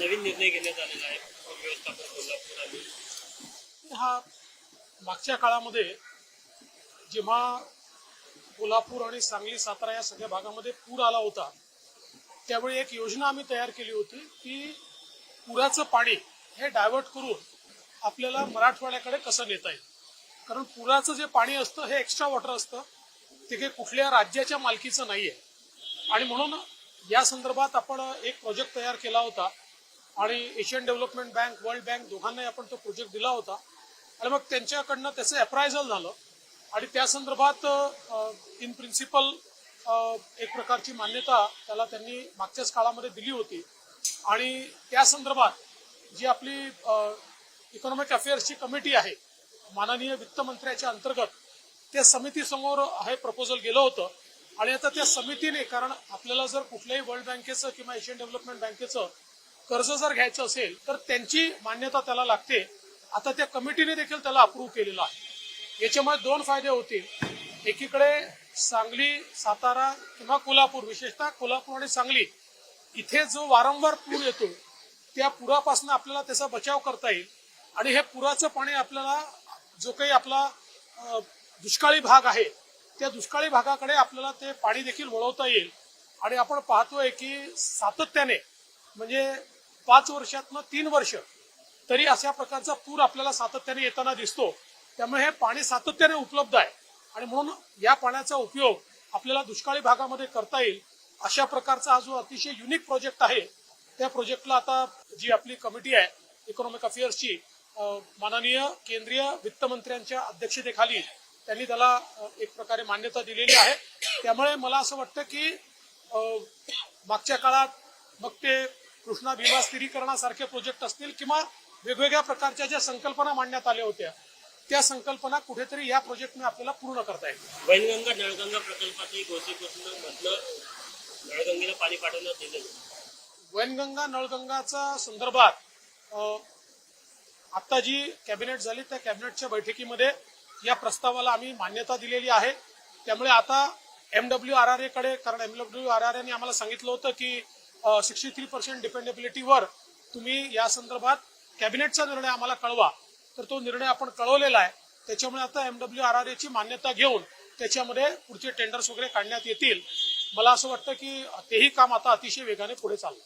नवीन निर्णय घेण्यात आलेला आहे. व्यवस्थापन कोल्हापूर आणि हा मागच्या काळामध्ये जेव्हा कोल्हापूर आणि सांगली सातारा या सगळ्या भागामध्ये पूर आला होता त्यावेळी एक योजना आम्ही तयार केली होती की पुराचं पाणी हे डायव्हर्ट करून आपल्याला मराठवाड्याकडे कसं नेता येईल. कारण पुराचं जे पाणी असतं हे एक्स्ट्रा वॉटर असतं. ते काही कुठल्या राज्याच्या मालकीचं नाही आहे आणि म्हणून या संदर्भात आपण एक प्रोजेक्ट तयार केला होता. आणि Asian development bank world bank दोघांनाही आपण तो प्रोजेक्ट दिला होता. आणि मग त्यांच्याकडनं त्याचं अप्रायझल झालं. आणि त्या संदर्भात इन प्रिन्सिपल एक प्रकारची मान्यता त्याला त्यांनी मागच्याच काळामध्ये दिली होती. आणि त्या संदर्भात जी आपली इकॉनॉमिक अफेअर्सची कमिटी आहे माननीय वित्तमंत्र्याच्या अंतर्गत त्या समितीसमोर हे प्रपोजल गेलं होतं. आणि आता त्या समितीने कारण आपल्याला जर कुठल्याही वर्ल्ड बँकेचं किंवा एशियन डेव्हलपमेंट बँकेचं कर्ज जर घ्यायचं असेल तर त्यांची मान्यता त्याला लागते. आता त्या कमिटीने देखील त्याला अप्रूव्ह केलेलं आहे. याच्यामुळे दोन फायदे होतील. एकीकडे सांगली सातारा किंवा कोल्हापूर विशेषतः कोल्हापूर आणि सांगली इथे जो वारंवार पूर येतो त्या पुरापासून आपल्याला त्याचा बचाव करता येईल. आणि हे पुराचं पाणी आपल्याला जो काही आपला दुष्काळी भाग आहे त्या दुष्काळी भागाकडे आपल्याला ते पाणी देखील वळवता येईल. आणि आपण पाहतोय की सातत्याने म्हणजे पाच वर्षातनं तीन वर्ष तरी अशा प्रकारचा पूर आपल्याला सातत्याने येताना दिसतो. त्यामुळे हे पाणी सातत्याने उपलब्ध आहे. आणि म्हणून या पाण्याचा उपयोग आपल्याला दुष्काळी भागामध्ये करता येईल. अशा प्रकारचा हा जो अतिशय युनिक प्रोजेक्ट आहे त्या प्रोजेक्टला आता जी आपली कमिटी आहे इकॉनॉमिक अफेअर्सची माननीय केंद्रीय वित्तमंत्र्यांच्या अध्यक्षतेखाली त्यांनी त्याला एक प्रकारे मान्यता दिलेली आहे. त्यामुळे मला असं वाटतं की मागच्या काळात मग ते कृष्णा भीमा स्थिरीकरणासारखे प्रोजेक्ट असतील किंवा वेगवेगळ्या प्रकारच्या ज्या संकल्पना मांडण्यात आल्या होत्या त्या संकल्पना कुठेतरी या प्रोजेक्टने आपल्याला पूर्ण करता येईल वैनगंगा नळगंगा प्रकल्पातही नळगंगेला पाणी पाठवण्यात दिलं वैनगंगा नळगंगाचा संदर्भात आता जी कॅबिनेट झाली त्या कॅबिनेटच्या बैठकीमध्ये या प्रस्तावाला आम्ही मान्यता दिलेली आहे. त्यामुळे आता एमडब्ल्यू आर आरकडे कारण एमडब्ल्यू आर आर ने आम्हाला सांगितलं होतं की सिक्स्टी थ्री पर्सेंट डिपेंडेबिलिटीवर तुम्ही या संदर्भात कॅबिनेटचा निर्णय आम्हाला कळवा. तर तो निर्णय आपण कळवलेला आहे. त्याच्यामुळे आता एमडब्ल्यू आर आर ची मान्यता घेऊन त्याच्यामध्ये पुढचे टेंडर्स वगैरे काढण्यात येतील. मला असं वाटतं की तेही काम आता अतिशय वेगाने पुढे चाललं